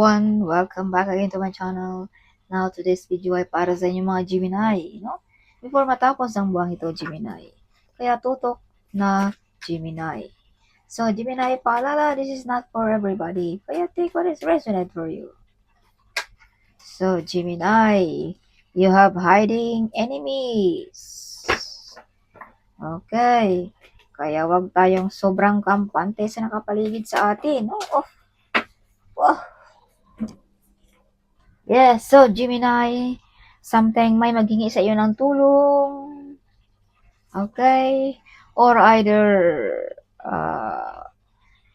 everyone! Welcome back again to my channel. Now, today's video ay para sa inyong mga Gemini, no? Before matapos ang buwang ito, Gemini. Kaya tutok na Gemini. So, Gemini, paalala, this is not for everybody. Kaya take what is resonant for you. So, Gemini, you have hiding enemies. Okay. Kaya wag tayong sobrang kampante sa nakapaligid sa atin. No? Oh. Oh. Yes, so Gemini, something may maghingi sa iyo ng tulong. Okay? Or either uh,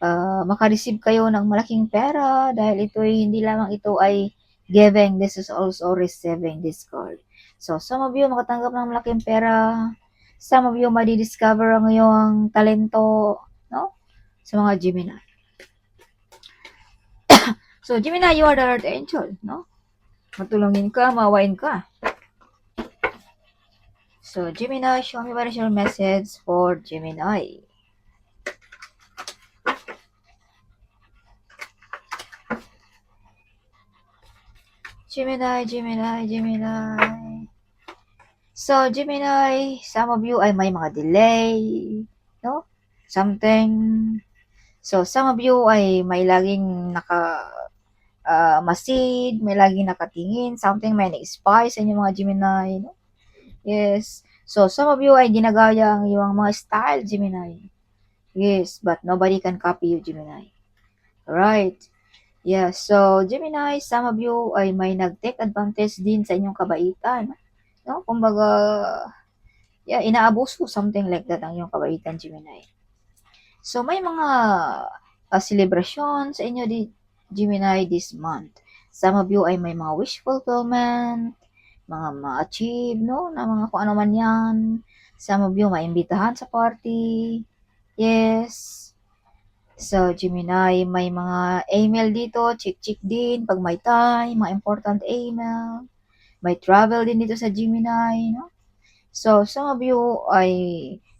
uh, makareceive kayo ng malaking pera dahil ito ay hindi lamang ito ay giving, this is also receiving this card. So, some of you makatanggap ng malaking pera, some of you madi-discover ang iyong talento, no? Sa mga Gemini. so, Gemini, you are the earth angel, no? Matulungin ka, mawain ka. So, Gemini, show me what is your message for Gemini. Gemini, Gemini, Gemini. So, Gemini, some of you ay may mga delay, no? Something. So, some of you ay may laging naka uh, masid, may laging nakatingin, something may na-spy sa inyong mga Gemini, no? Yes. So, some of you ay ginagaya ang iyong mga style, Gemini. Yes, but nobody can copy you, Gemini. Right. Yeah, so Gemini, some of you ay may nag-take advantage din sa inyong kabaitan. No? Kumbaga, yeah, inaabuso, something like that ang iyong kabaitan, Gemini. So, may mga uh, celebration sa inyo di Gemini this month. Some of you ay may mga wish fulfillment, mga ma-achieve, no? Na mga kung ano man yan. Some of you maimbitahan sa party. Yes. So, Gemini, may mga email dito, check-check din pag may time, mga important email. May travel din dito sa Gemini, no? So, some of you ay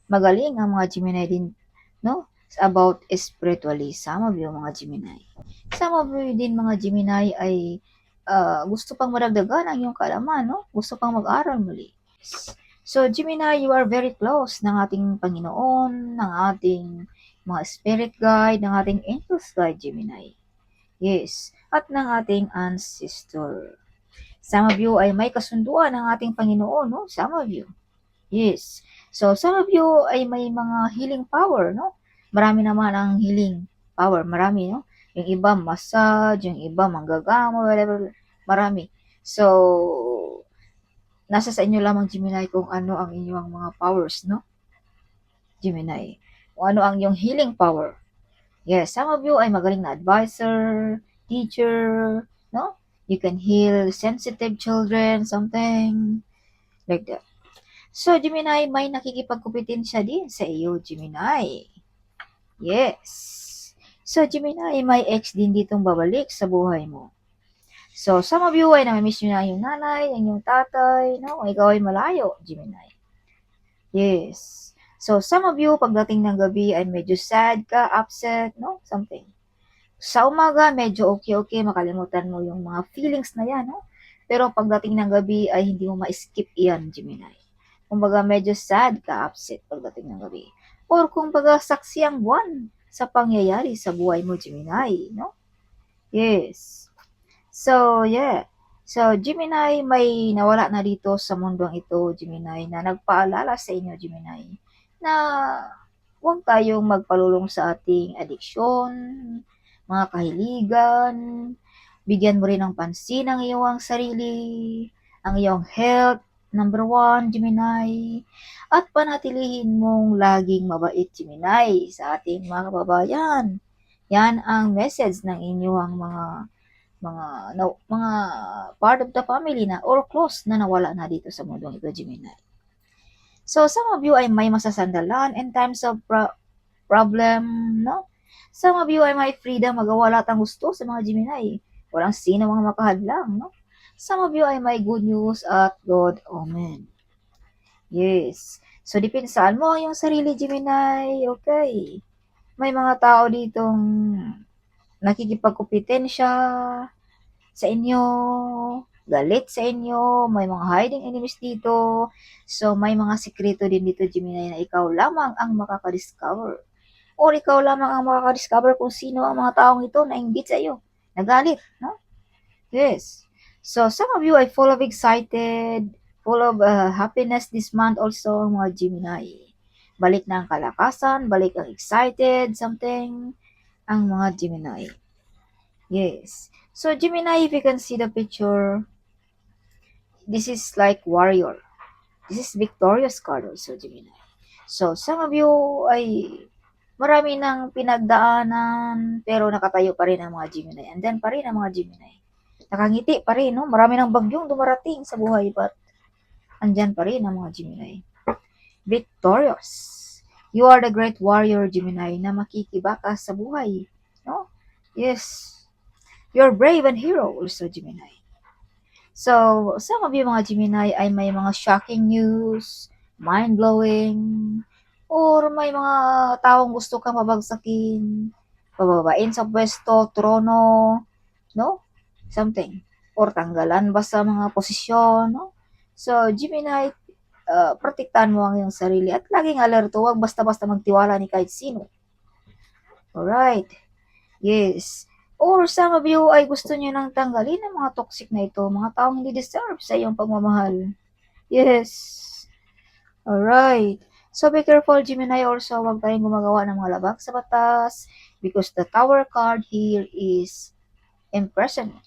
magaling ang mga Gemini din, no? About spiritually, some of you mga Gemini. Some of you din mga Gemini ay uh, gusto pang madagdagan ang iyong kaalaman, no? Gusto pang mag-aral muli. So, Gemini, you are very close ng ating Panginoon, ng ating mga spirit guide, ng ating angels guide, Gemini. Yes, at ng ating ancestor. Some of you ay may kasunduan ng ating Panginoon, no? Some of you. Yes. So, some of you ay may mga healing power, no? Marami naman ang healing power, marami, no? Yung iba massage, yung iba manggagamo, whatever, marami. So, nasa sa inyo lamang Gemini kung ano ang inyong mga powers, no? Gemini. Kung ano ang yung healing power. Yes, some of you ay magaling na advisor, teacher, no? You can heal sensitive children, something like that. So, Gemini, may nakikipagkumpetensya din sa iyo, Gemini. Yes. So, Gemini, may ex din ditong babalik sa buhay mo. So, some of you ay namimiss nyo na yung nanay, ang yung tatay, no? Kung ikaw ay malayo, Gemini. Yes. So, some of you, pagdating ng gabi ay medyo sad ka, upset, no? Something. Sa umaga, medyo okay-okay, makalimutan mo yung mga feelings na yan, no? Pero pagdating ng gabi ay hindi mo ma-skip yan, Gemini. Kumbaga, medyo sad ka, upset pagdating ng gabi. Or kung baga, saksi ang buwan sa pangyayari sa buhay mo, Gemini, no? Yes. So, yeah. So, Gemini, may nawala na dito sa mundong ito, Gemini, na nagpaalala sa inyo, Gemini, na huwag tayong magpalulong sa ating adiksyon, mga kahiligan, bigyan mo rin ng pansin ang iyong sarili, ang iyong health, number one, Gemini, at panatilihin mong laging mabait, Gemini, sa ating mga kababayan. Yan ang message ng inyong mga mga na, mga part of the family na or close na nawala na dito sa mundong ito, Gemini. So, some of you ay may masasandalan in times of pro- problem, no? Some of you ay may freedom magawa lahat ang gusto sa mga Gemini. Walang sino mga makahadlang, no? Some of you ay may good news at God Amen. Yes. So, depinsaan mo yung sarili, Gemini. Okay. May mga tao ditong nakikipagkumpetensya, sa inyo, galit sa inyo, may mga hiding enemies dito. So, may mga sikreto din dito, Gemini, na ikaw lamang ang makakadiscover. Or ikaw lamang ang makakadiscover kung sino ang mga taong ito na inggit sa iyo. Nagalit, no? Yes. So, some of you are full of excited, full of uh, happiness this month also, mga Gemini. Balik na ang kalakasan, balik ang excited, something, ang mga Gemini. Yes. So, Gemini, if you can see the picture, this is like warrior. This is victorious card also, Gemini. So, some of you ay marami ng pinagdaanan, pero nakatayo pa rin ang mga Gemini. And then pa rin ang mga Gemini. Nakangiti pa rin, no? Marami ng bagyong dumarating sa buhay, but andyan pa rin ang mga Gemini. Victorious. You are the great warrior, Gemini, na makikibaka sa buhay. No? Yes. You're brave and hero also, Gemini. So, some of you mga Gemini ay may mga shocking news, mind-blowing, or may mga taong gusto kang mabagsakin, pababain sa pwesto, trono, no? Something. Or tanggalan ba sa mga posisyon, no? So, Gemini, uh, protektahan mo ang iyong sarili at laging alerto, huwag basta-basta magtiwala ni kahit sino. Alright. Yes. Or some of you ay gusto niyo nang tanggalin ang mga toxic na ito, mga taong hindi deserve sa iyong pagmamahal. Yes. Alright. So be careful, Gemini, also huwag tayong gumagawa ng mga labag sa batas because the tower card here is imprisonment.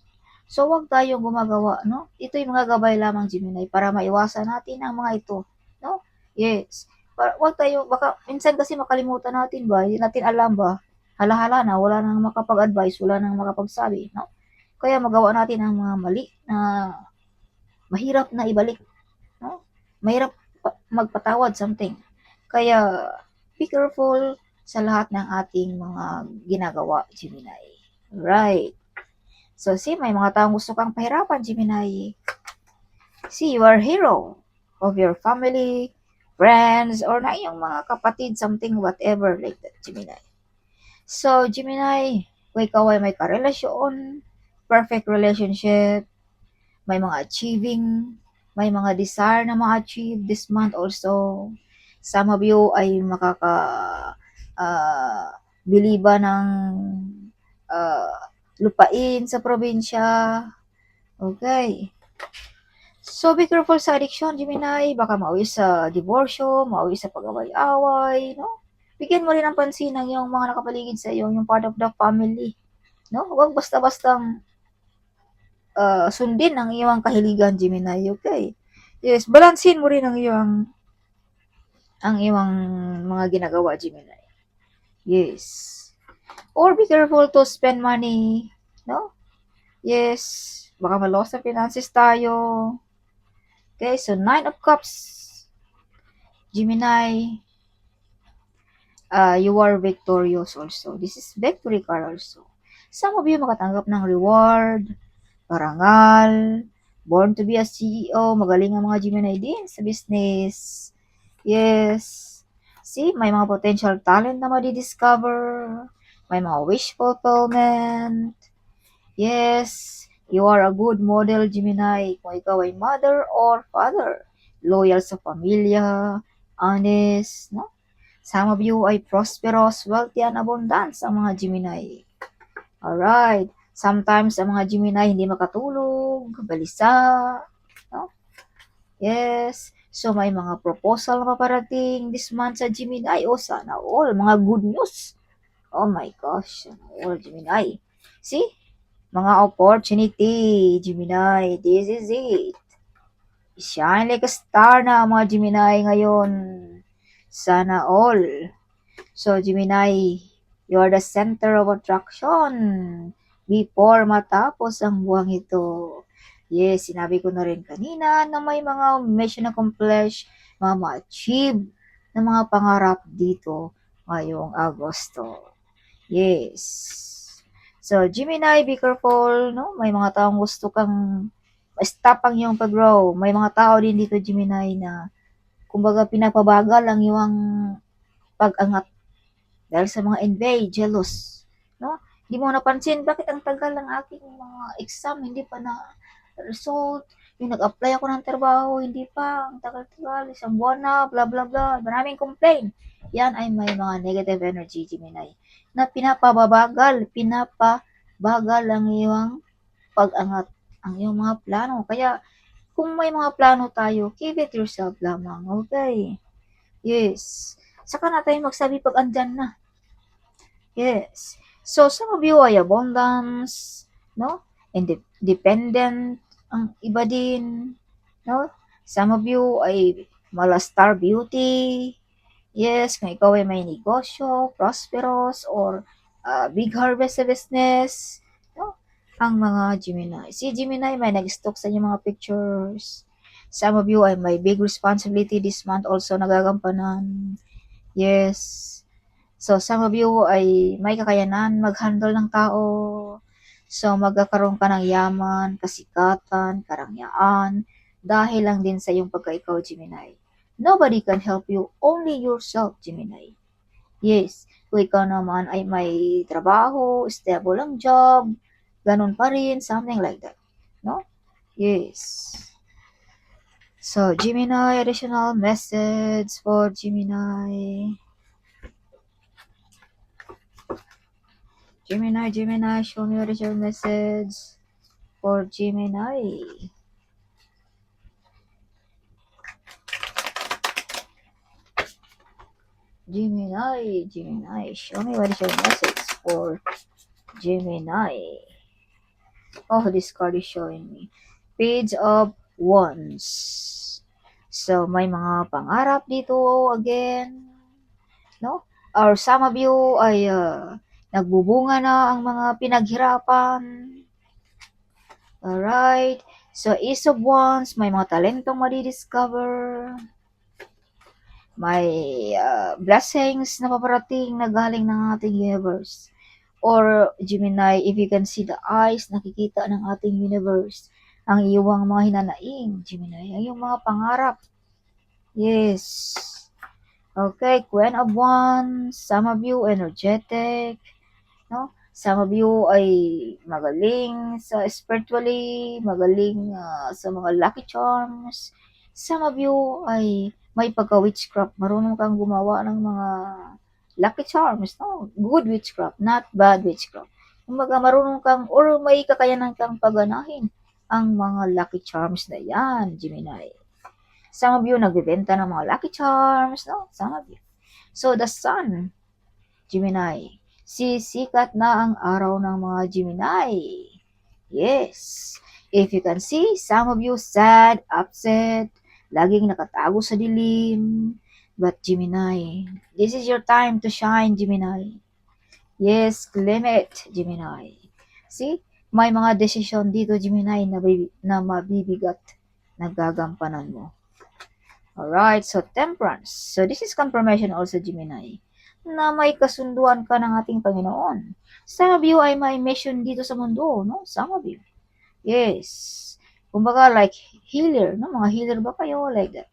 So huwag tayong gumagawa, no? Ito yung mga gabay lamang, Gemini, para maiwasan natin ang mga ito, no? Yes. Para, huwag tayo, baka, minsan kasi makalimutan natin ba, hindi natin alam ba, hala-hala na, wala nang makapag-advise, wala nang makapagsabi, no? Kaya magawa natin ang mga mali na mahirap na ibalik, no? Mahirap pa- magpatawad something. Kaya, be careful sa lahat ng ating mga ginagawa, Gemini. Right. So, see, may mga taong gusto kang pahirapan, Gemini. See, you are hero of your family, friends, or na iyong mga kapatid, something, whatever, like that, Gemini. So, Gemini, kung ikaw ay may karelasyon, perfect relationship, may mga achieving, may mga desire na ma-achieve this month also. Some of you ay makaka uh, biliba ng uh, lupain sa probinsya. Okay. So, be careful sa addiction, Gemini. Baka mauwi sa divorcio, mauwi sa pag-away-away, no? Bigyan mo rin ng pansin ang iyong mga nakapaligid sa iyo, yung part of the family. No? Huwag basta-bastang uh, sundin ang iyong kahiligan, Gemini. Okay? Yes, balansin mo rin ang iyong ang iyong mga ginagawa, Gemini. Yes. Or be careful to spend money. No? Yes. Baka malos sa finances tayo. Okay, so Nine of Cups. Gemini, uh, you are victorious also. This is victory card also. Some of you makatanggap ng reward, parangal, born to be a CEO, magaling ang mga Gemini din sa business. Yes. See, may mga potential talent na madi-discover. May mga wish fulfillment. Yes. You are a good model, Gemini. Kung ikaw ay mother or father. Loyal sa pamilya. Honest. No? Some of you ay prosperous, wealthy, and abundance ang mga Gemini. Alright. Sometimes ang mga Gemini hindi makatulog, balisa. No? Yes. So may mga proposal na paparating this month sa Gemini. O sana all. Mga good news. Oh my gosh. All Gemini. See? Mga opportunity, Gemini. This is it. Shine like a star na mga Gemini ngayon. Sana all. So, Gemini, you are the center of attraction before matapos ang buwang ito. Yes, sinabi ko na rin kanina na may mga mission accomplished, mga ma-achieve na mga pangarap dito ngayong Agosto. Yes. So, Gemini, be careful, no? May mga taong gusto kang stop ang iyong pag-grow. May mga tao din dito, Gemini, na kumbaga pinapabagal ang iyong pag-angat dahil sa mga envy, jealous, no? Di mo napansin, bakit ang tagal ng aking mga exam, hindi pa na result. Yung nag-apply ako ng trabaho, hindi pa, ang tagal-tagal, isang buwan na, bla bla bla, maraming complain. Yan ay may mga negative energy, Gemini, na pinapababagal, pinapabagal ang iyong pag-angat, ang iyong mga plano. Kaya, kung may mga plano tayo, keep it yourself lamang, okay? Yes. Saka na tayo magsabi pag andyan na. Yes. So, some of you ay abundance, no? Inde- dependent ang iba din, no? Some of you ay mala star beauty. Yes, kung ikaw ay may negosyo, prosperous, or uh, big harvest sa business, no? Ang mga Gemini. Si Gemini may nag-stock sa inyong mga pictures. Some of you ay may big responsibility this month also nagagampanan. Yes. So, some of you ay may kakayanan mag-handle ng tao. So, magkakaroon ka ng yaman, kasikatan, karangyaan, dahil lang din sa iyong pagka-ikaw, Gemini. Nobody can help you, only yourself, Gemini. Yes, kung ikaw naman ay may trabaho, stable ang job, ganun pa rin, something like that. No? Yes. So, Gemini, additional message for Gemini. Gemini, Gemini, show me your message for Gemini. Gemini, Gemini, show me what is your message for Gemini. Oh, this card is showing me. Page of Wands. So, may mga pangarap dito again. No? Or some of you ay uh, nagbubunga na ang mga pinaghirapan. Alright. So, Ace of Wands, may mga talentong madidiscover. May uh, blessings na paparating na galing ng ating universe. Or, Gemini, if you can see the eyes, nakikita ng ating universe ang iyong mga hinanaing, Gemini, ang iyong mga pangarap. Yes. Okay, Queen of Wands, some of you energetic, no? Some of you ay magaling sa spiritually, magaling uh, sa mga lucky charms. Some of you ay may pagka-witchcraft, marunong kang gumawa ng mga lucky charms, no? Good witchcraft, not bad witchcraft. Kumbaga, marunong kang, or may kakayanan kang paganahin ang mga lucky charms na yan, Gemini. Some of you nagbebenta ng mga lucky charms, no? Some of you. So, the sun, Gemini. Sisikat na ang araw ng mga Gemini. Yes. If you can see, some of you sad, upset, laging nakatago sa dilim. But Gemini, this is your time to shine, Gemini. Yes, claim it, Gemini. See, may mga desisyon dito, Gemini, na, na mabibigat na gagampanan mo. Alright, so temperance. So this is confirmation also, Gemini, na may kasunduan ka ng ating Panginoon. Some of you ay may mission dito sa mundo, no? Some of you. Yes. Kumbaga, like healer, no? Mga healer ba kayo? Like that.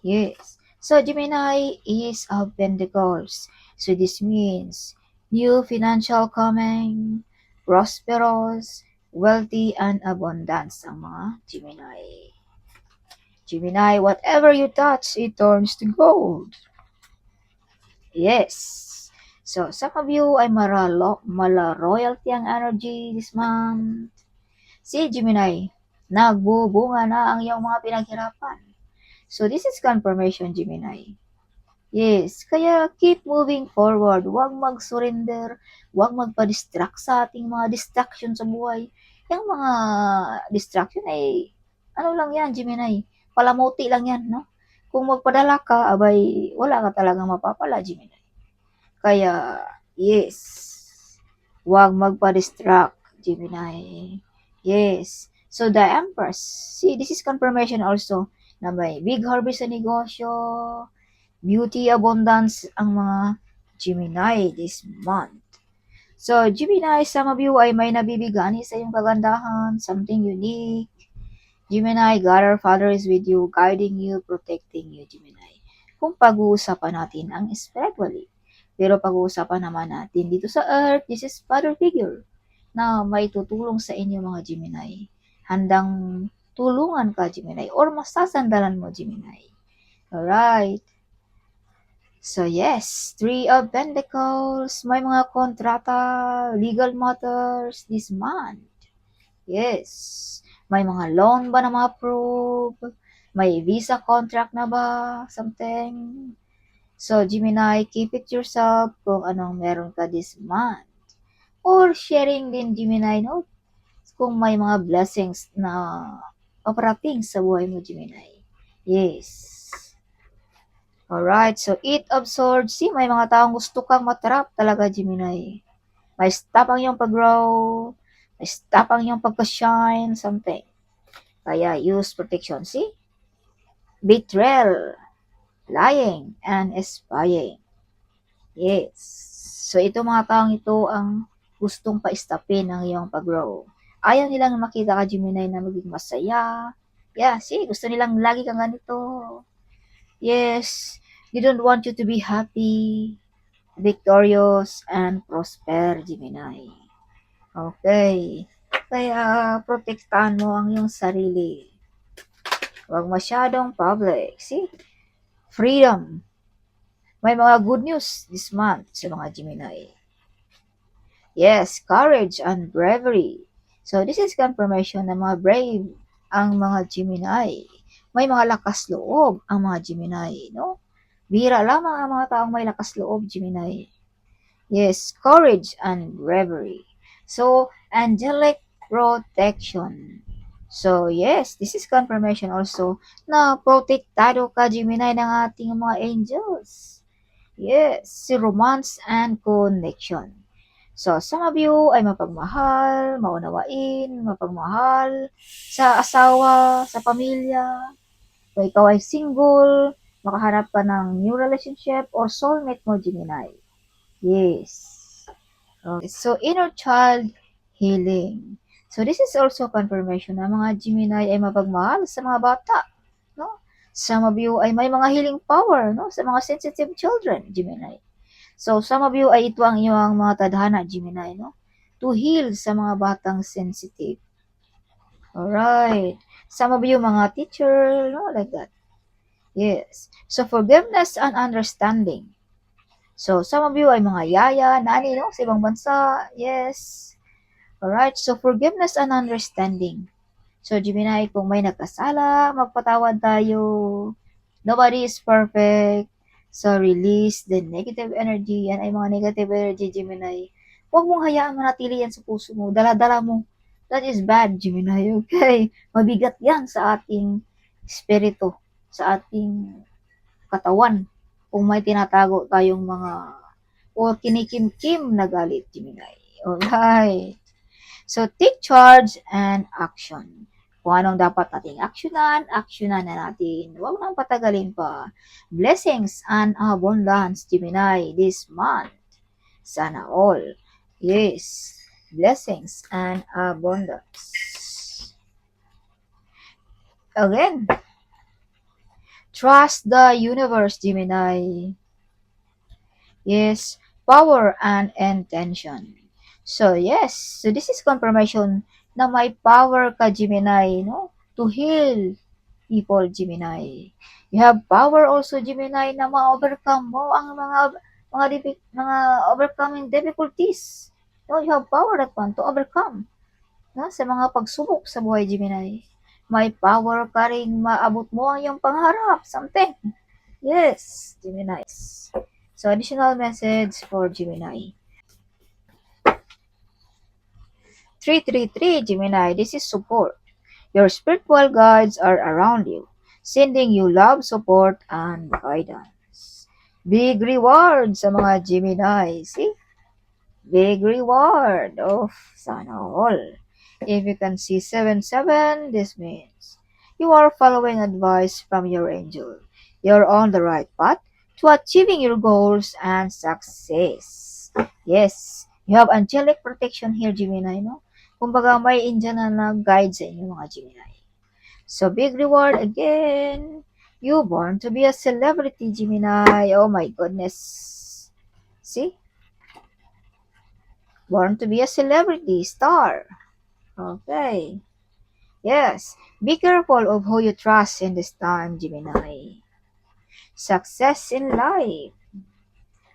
Yes. So, Gemini is of Pentacles. So, this means new financial coming, prosperous, wealthy, and abundance ang mga Gemini. Gemini, whatever you touch, it turns to gold. Yes. So, some of you ay maralo, mala royalty ang energy this month. Si Gemini, nagbubunga na ang iyong mga pinaghirapan. So, this is confirmation, Gemini. Yes, kaya keep moving forward. Huwag mag-surrender. Huwag magpa-distract sa ating mga distraction sa buhay. Yung mga distraction ay, ano lang yan, Gemini? Palamuti lang yan, no? Kung magpadala ka, abay, wala ka talagang mapapala, Gemini. Kaya, yes, huwag magpa-distract, Gemini. Yes. So, the Empress, see, this is confirmation also na may big harvest sa negosyo, beauty, abundance ang mga Gemini this month. So, Gemini, some of you ay may nabibigani sa iyong kagandahan, something unique. Gemini, God our Father is with you, guiding you, protecting you, Gemini. Kung pag-uusapan natin ang spiritually. Pero pag-uusapan naman natin dito sa Earth, this is father figure na may tutulong sa inyo mga Gemini. Handang tulungan ka Gemini or masasandalan mo Gemini. Alright. So yes, Three of Pentacles, may mga kontrata, legal matters this month. Yes. May mga loan ba na ma-approve? May visa contract na ba? Something. So, Gemini, keep it yourself kung anong meron ka this month. Or sharing din, Gemini, no? Kung may mga blessings na operating sa buhay mo, Gemini. Yes. Alright, so of Swords. See, may mga taong gusto kang matrap talaga, Gemini. May stop ang iyong pag-grow. May stop ang iyong pagka-shine, something. Kaya use protection. See? Betrayal, lying, and spying. Yes. So, ito mga taong ito ang gustong pa-stopin ang iyong pag-grow. Ayaw nilang makita ka, Gemini, na maging masaya. Yeah, see, gusto nilang lagi kang ganito. Yes, they don't want you to be happy, victorious, and prosper, Gemini. Okay. Kaya, protektahan mo ang iyong sarili. Huwag masyadong public. See? Freedom. May mga good news this month sa mga Gemini. Yes, courage and bravery. So, this is confirmation na mga brave ang mga Gemini. May mga lakas loob ang mga Gemini, no? Bira lamang ang mga taong may lakas loob, Gemini. Yes, courage and bravery. So, angelic protection. So, yes, this is confirmation also na protektado ka, Gemini, ng ating mga angels. Yes, si romance and connection. So, some of you ay mapagmahal, maunawain, mapagmahal sa asawa, sa pamilya. Kung ikaw ay single, makahanap ka ng new relationship or soulmate mo, Gemini. Yes. Okay. So, inner child healing. So, this is also confirmation na mga Gemini ay mapagmahal sa mga bata. No? Some of you ay may mga healing power no? sa mga sensitive children, Gemini. So, some of you ay ito ang iyong mga tadhana, Gemini, no? To heal sa mga batang sensitive. Alright. Some of you mga teacher, no? Like that. Yes. So, forgiveness and understanding. So, some of you ay mga yaya, nani, no? Sa ibang bansa. Yes. Alright. So, forgiveness and understanding. So, Gemini, kung may nagkasala, magpatawad tayo. Nobody is perfect. So, release the negative energy. Yan ay mga negative energy, Gemini. Huwag mong hayaan manatili yan sa puso mo. Dala-dala mo. That is bad, Gemini. Okay? Mabigat yan sa ating espiritu, sa ating katawan. Kung may tinatago tayong mga or kinikim-kim na galit, Gemini. Alright. So, take charge and action. Kung anong dapat nating aksyonan, aksyonan na natin. Huwag nang patagalin pa. Blessings and abundance, Gemini, this month. Sana all. Yes. Blessings and abundance. Again. Trust the universe, Gemini. Yes. Power and intention. So, yes. So, this is confirmation na may power ka, Gemini, no? To heal people, Gemini. You have power also, Gemini, na ma-overcome mo ang mga mga mga overcoming difficulties. No, you have power that one to overcome. No, sa mga pagsubok sa buhay, Gemini. May power ka rin maabot mo ang iyong pangarap, something. Yes, Gemini. So, additional message for Gemini. 333 Gemini, this is support. Your spiritual guides are around you, sending you love, support, and guidance. Big reward sa mga Gemini. See? Big reward of sana all. If you can see 7-7, this means you are following advice from your angel. You're on the right path to achieving your goals and success. Yes, you have angelic protection here, Gemini, no? Kumbaga, may angel na nag-guide sa inyo, mga Gemini. So, big reward again. You born to be a celebrity, Gemini. Oh my goodness. See? Born to be a celebrity star. Okay. Yes. Be careful of who you trust in this time, Gemini. Success in life.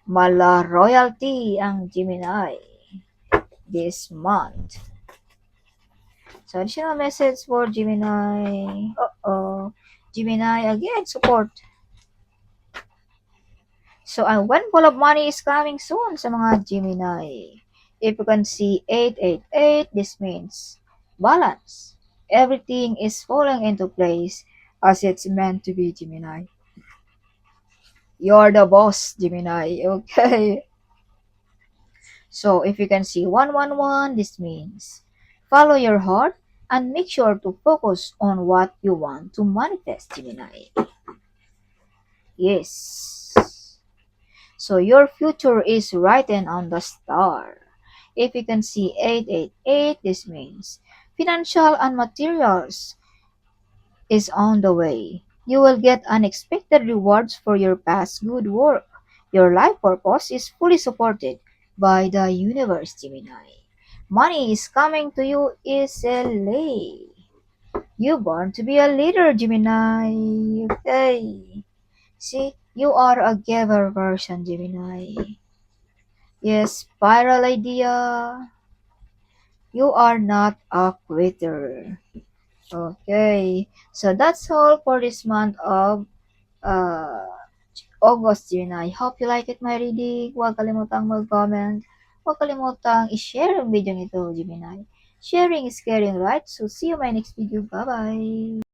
Mala royalty ang Gemini this month. So, additional message for Gemini. Uh-oh. Gemini, again, support. So, a windfall of money is coming soon sa mga Gemini. If you can see 888, this means balance. Everything is falling into place as it's meant to be, Gemini. You're the boss, Gemini. Okay. So, if you can see 111, this means follow your heart and make sure to focus on what you want to manifest, Gemini. Yes. So, your future is written on the star. If you can see 888, this means financial and materials is on the way. You will get unexpected rewards for your past good work. Your life purpose is fully supported by the universe, Gemini. Money is coming to you easily. You born to be a leader, Gemini. Okay. See, you are a giver version, Gemini. Yes, spiral idea. You are not a quitter. Okay. So that's all for this month of uh, August, Gemini. Hope you like it, my reading. Huwag kalimutang mag-comment. Huwag kalimutang i-share ang video nito, Gemini. Sharing is caring, right? So see you my next video. Bye-bye!